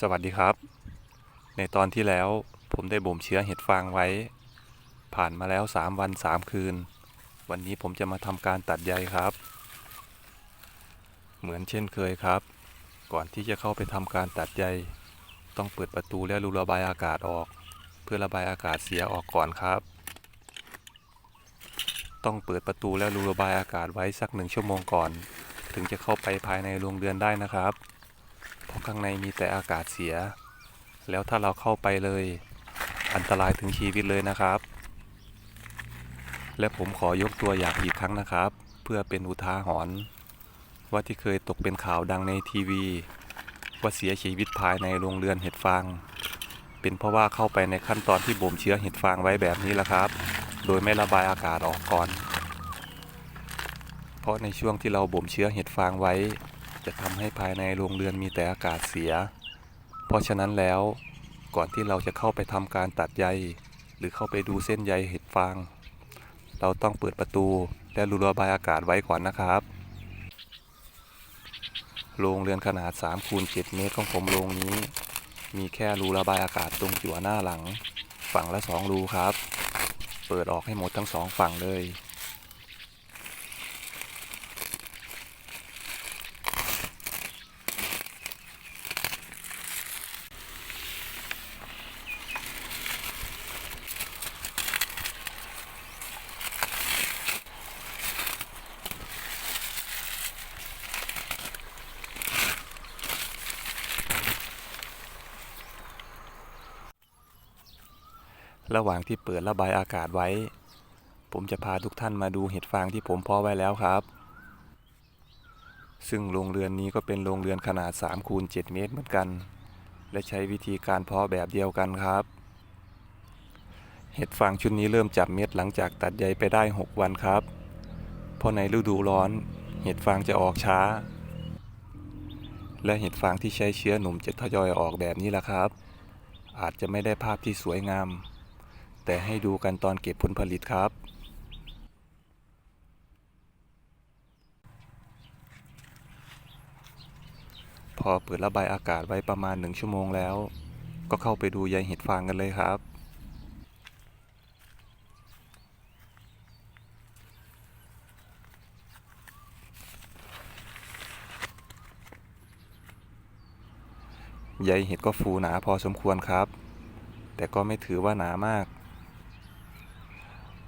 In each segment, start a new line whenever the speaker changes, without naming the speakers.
สวัสดีครับ ในตอนที่แล้วผมได้บ่มเชื้อเห็ดฟางไว้ ผ่านมาแล้ว 3 วัน 3 คืน วันนี้ผมจะมาทำการตัดใยครับ เหมือนเช่นเคยครับ ก่อนที่จะเข้าไปทำการตัดใย ต้องเปิดประตูและรูระบายอากาศออก เพื่อระบายอากาศเสียออกก่อนครับ ต้องเปิดประตูและรูระบายอากาศไว้สักหนึ่งชั่วโมงก่อน ถึงจะเข้าไปภายในโรงเรือนได้นะครับ เพราะข้างในมีแต่อากาศเสีย แล้วถ้าเราเข้าไปเลย อันตรายถึงชีวิตเลยนะครับ และผมขอยกตัวอย่างอีกครั้งนะครับ เพื่อเป็นอุทาหรณ์ว่าที่เคยตกเป็นข่าวดังในทีวี ว่าเสียชีวิตภายในโรงเรือนเห็ดฟาง เป็นเพราะว่าเข้าไปในขั้นตอนที่บ่มเชื้อเห็ดฟางไว้แบบนี้แหละครับ โดยไม่ระบายอากาศออกก่อน เพราะในช่วงที่เราบ่มเชื้อเห็ดฟางไว้ จะทำให้ภายในโรงเรือนมีแต่อากาศเสีย เพราะฉะนั้นแล้วก่อนที่เราจะเข้าไปทำการตัดใย หรือเข้าไปดูเส้นใยเห็ดฟาง เราต้องเปิดประตูและรูระบายอากาศไว้ก่อนนะครับ โรงเรือนขนาด3คูณ7เมตรของผมโรงนี้ มีแค่รูระบายอากาศตรงจั่วหน้าหลัง ฝั่งละ 2 รูครับ เปิดออกให้หมดทั้งสองฝั่งเลย ระหว่างที่เปิดระบายอากาศไว้ ผมจะพาทุกท่านมาดูเห็ดฟางที่ผมเพาะไว้แล้วครับ ซึ่งโรงเรือนนี้ก็เป็นโรงเรือนขนาด3คูณ7เมตรเหมือนกัน และใช้วิธีการเพาะแบบเดียวกันครับ เห็ดฟางชุดนี้เริ่มจับเม็ดหลังจากตัดใยไปได้ 6 วันครับ เพราะในฤดูร้อน เห็ดฟางจะออกช้า และเห็ดฟางที่ใช้เชื้อหนุ่มจะทยอยออกแบบนี้แหละครับอาจจะไม่ได้ภาพที่สวยงาม แต่ให้ดูกันตอนเก็บผลผลิตครับ พอเปิดระบายอากาศไว้ประมาณหนึ่งชั่วโมงแล้ว ก็เข้าไปดูใยเห็ดฟางกันเลยครับใยเห็ดก็ฟูหนาพอสมควรครับ แต่ก็ไม่ถือว่าหนามาก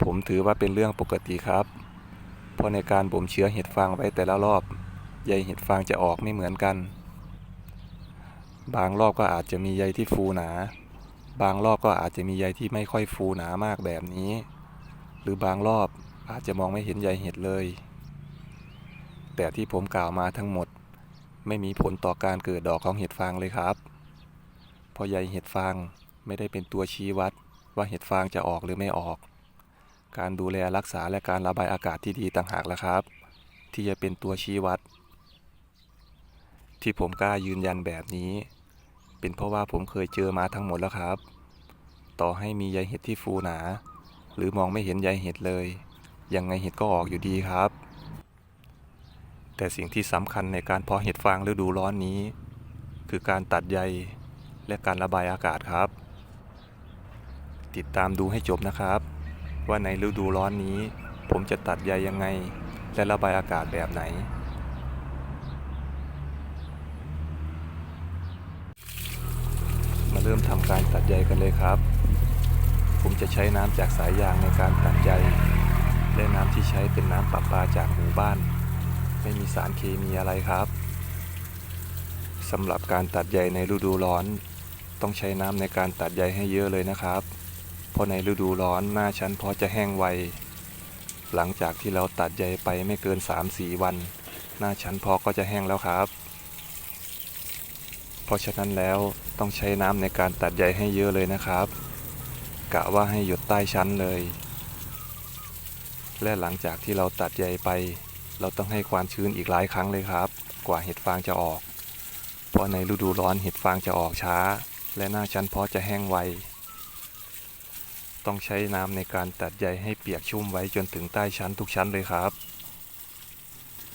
ผมถือว่าเป็นเรื่องปกติครับ เพราะในการบ่มเชื้อเห็ดฟางไว้แต่ละรอบใยเห็ดฟางจะออกไม่เหมือนกัน บางรอบก็อาจจะมีใยที่ฟูหนา บางรอบก็อาจจะมีใยที่ไม่ค่อยฟูหนามากแบบนี้ หรือบางรอบอาจจะมองไม่เห็นใยเห็ดเลย แต่ที่ผมกล่าวมาทั้งหมด ไม่มีผลต่อการเกิดดอกของเห็ดฟางเลยครับ เพราะใยเห็ดฟางไม่ได้เป็นตัวชี้วัดว่าเห็ดฟางจะออกหรือไม่ออก การดูแลรักษาและการระบายอากาศที่ดีต่างหากแล้วครับ ที่จะเป็นตัวชี้วัด ที่ผมกล้ายืนยันแบบนี้ เป็นเพราะว่าผมเคยเจอมาทั้งหมดแล้วครับ ต่อให้มีใยเห็ดที่ฟูหนา หรือมองไม่เห็นใยเห็ดเลย ยังไงเห็ดก็ออกอยู่ดีครับ แต่สิ่งที่สำคัญในการเพาะเห็ดฟางฤดูร้อนนี้ คือการตัดใยและการระบายอากาศครับ ติดตามดูให้จบนะครับ ว่าในฤดูร้อนนี้ ผมจะตัดใยยังไง และระบายอากาศแบบไหน มาเริ่มทำการตัดใยกันเลยครับ ผมจะใช้น้ำจากสายยางในการตัดใยและน้ำที่ใช้เป็นน้ำประปาจากหมู่บ้าน ไม่มีสารเคมีอะไรครับสำหรับการตัดใยในฤดูร้อน ต้องใช้น้ำในการตัดใยให้เยอะเลยนะครับ ราะในฤดูร้อนหน้าชั้นเพอจะแห้งไว หลังจากที่เราตัดใยไปไม่เกิน 3-4 วัน หน้าชั้นเพอก็จะแห้งแล้วครับ เพราะฉะนั้นแล้วต้องใช้น้ำในการตัดใยให้เยอะเลยนะครับ กะว่าให้หยดใต้ชั้นเลย และหลังจากที่เราตัดใยไป เราต้องให้ความชื้นอีกหลายครั้งเลยครับ กว่าเห็ดฟางจะออก เพราะในฤดูร้อนเห็ดฟางจะออกช้า และหน้าชั้นเพาะจะแห้งไว ต้องใช้น้ำในการตัดใยให้เปียกชุ่มไว้จนถึงใต้ชั้นทุกชั้นเลยครับ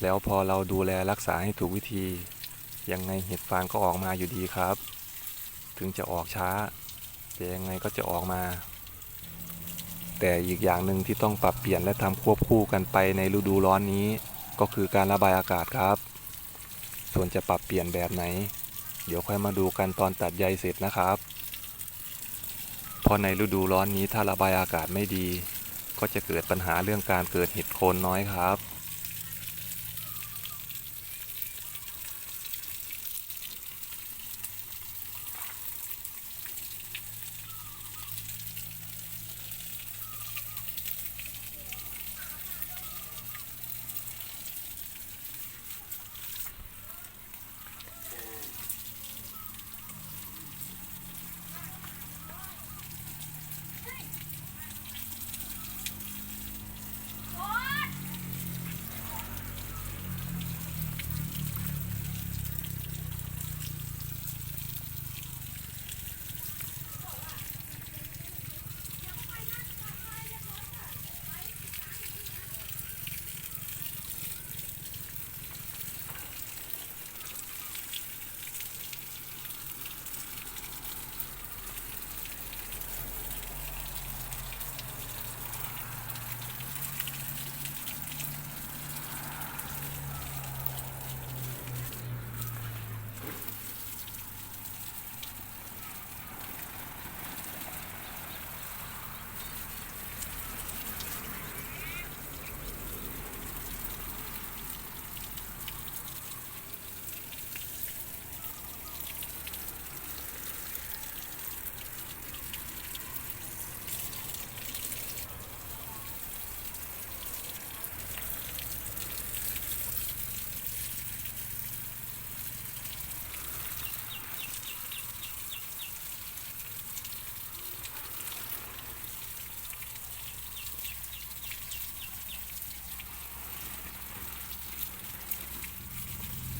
แล้วพอเราดูแลรักษาให้ถูกวิธี ยังไงเห็ดฟางก็ออกมาอยู่ดีครับ ถึงจะออกช้า แต่ยังไงก็จะออกมา แต่อีกอย่างหนึ่งที่ต้องปรับเปลี่ยนและทำควบคู่กันไปในฤดูร้อนนี้ ก็คือการระบายอากาศครับ ส่วนจะปรับเปลี่ยนแบบไหน เดี๋ยวค่อยมาดูกันตอนตัดใยเสร็จนะครับ เพราะในฤดูร้อนนี้ถ้าระบายอากาศไม่ดี ก็จะเกิดปัญหาเรื่องการเกิดเห็ดโคนน้อยครับ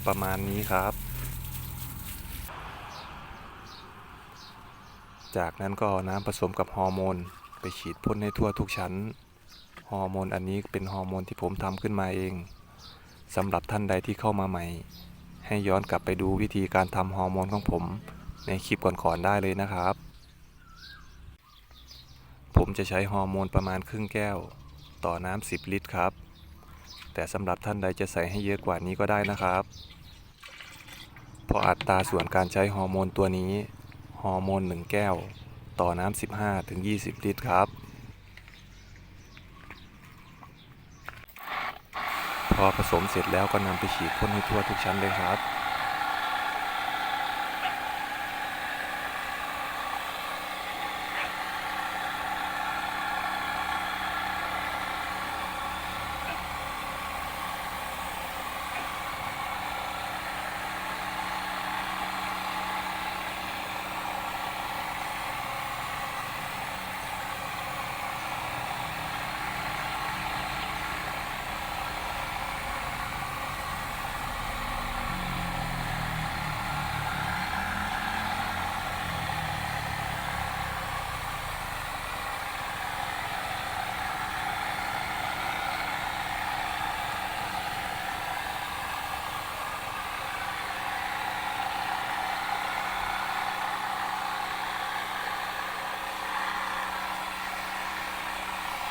ประมาณนี้ครับ จากนั้นก็น้ำผสมกับฮอร์โมน ไปฉีดพ่นให้ทั่วทุกชั้น ฮอร์โมนอันนี้เป็นฮอร์โมนที่ผมทำขึ้นมาเองสำหรับท่านใดที่เข้ามาใหม่ ให้ย้อนกลับไปดูวิธีการทำฮอร์โมนของผมในคลิปก่อนๆได้เลยนะครับ ผมจะใช้ฮอร์โมนประมาณครึ่งแก้ว ต่อน้ำ10 ลิตรครับ แต่สำหรับท่านใดจะใส่ให้เยอะกว่านี้ก็ได้นะครับ เพราะอัตราส่วนการใช้ฮอร์โมนตัวนี้ ฮอร์โมน 1 แก้ว ต่อน้ำ15ถึง20 ลิตรครับ พอผสมเสร็จแล้วก็นำไปฉีดพ่นให้ทั่วทุกชั้นเลยครับ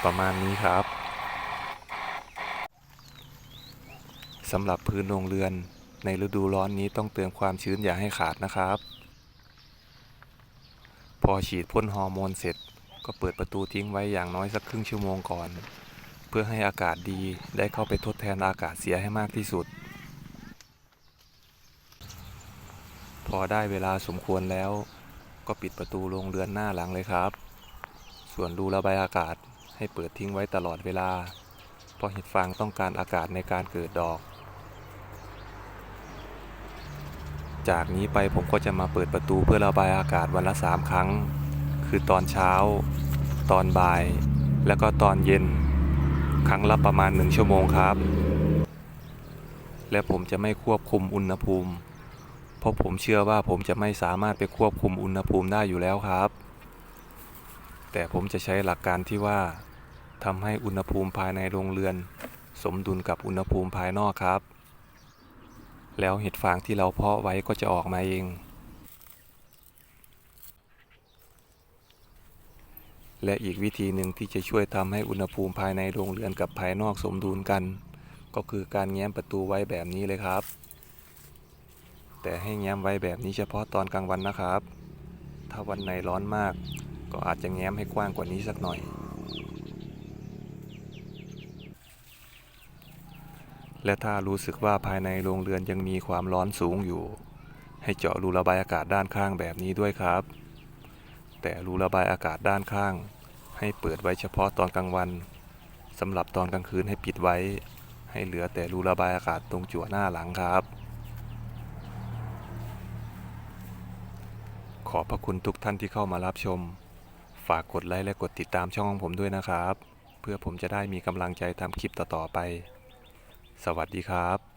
ประมาณนี้ครับสำหรับพื้นโรงเรือนในฤดูร้อนนี้ต้องเติมความชื้นอย่าให้ขาดนะครับ พอฉีดพ่นฮอร์โมนเสร็จ ก็เปิดประตูทิ้งไว้อย่างน้อยสักครึ่งชั่วโมงก่อน เพื่อให้อากาศดีได้เข้าไปทดแทนอากาศเสียให้มากที่สุด พอได้เวลาสมควรแล้ว ก็ปิดประตูโรงเรือนหน้าหลังเลยครับ ส่วนรูระบายอากาศ ให้เปิดทิ้งไว้ตลอดเวลา เพราะเห็ดฟางต้องการอากาศในการเกิดดอก จากนี้ไปผมก็จะมาเปิดประตูเพื่อระบายอากาศวันละ 3 ครั้ง คือตอนเช้า ตอนบ่าย แล้วก็ตอนเย็น ครั้งละประมาณ 1 ชั่วโมงครับ และผมจะไม่ควบคุมอุณหภูมิ เพราะผมเชื่อว่าผมจะไม่สามารถไปควบคุมอุณหภูมิได้อยู่แล้วครับ แต่ผมจะใช้หลักการที่ว่าทำให้อุณหภูมิภายในโรงเรือน สมดุลกับอุณหภูมิภายนอกครับ แล้วเห็ดฟางที่เราเพาะไว้ก็จะออกมาเอง และอีกวิธีหนึ่งที่จะช่วยทำให้อุณหภูมิภายในโรงเรือนกับภายนอกสมดุลกัน ก็คือการแง้มประตูไว้แบบนี้เลยครับ แต่ให้แง้มไว้แบบนี้เฉพาะตอนกลางวันนะครับ ถ้าวันไหนร้อนมาก ก็อาจจะแง้มให้กว้างกว่านี้สักหน่อย และถ้ารู้สึกว่าภายในโรงเรือนยังมีความร้อนสูงอยู่ ให้เจาะรูระบายอากาศด้านข้างแบบนี้ด้วยครับ แต่รูระบายอากาศด้านข้าง ให้เปิดไว้เฉพาะตอนกลางวันสำหรับตอนกลางคืนให้ปิดไว้ ให้เหลือแต่รูระบายอากาศตรงจั่วหน้าหลังครับขอบพระคุณทุกท่านที่เข้ามารับชม ฝากกดไลค์และกดติดตามช่องของผมด้วยนะครับ เพื่อผมจะได้มีกำลังใจทำคลิปต่อๆไป สวัสดีครับ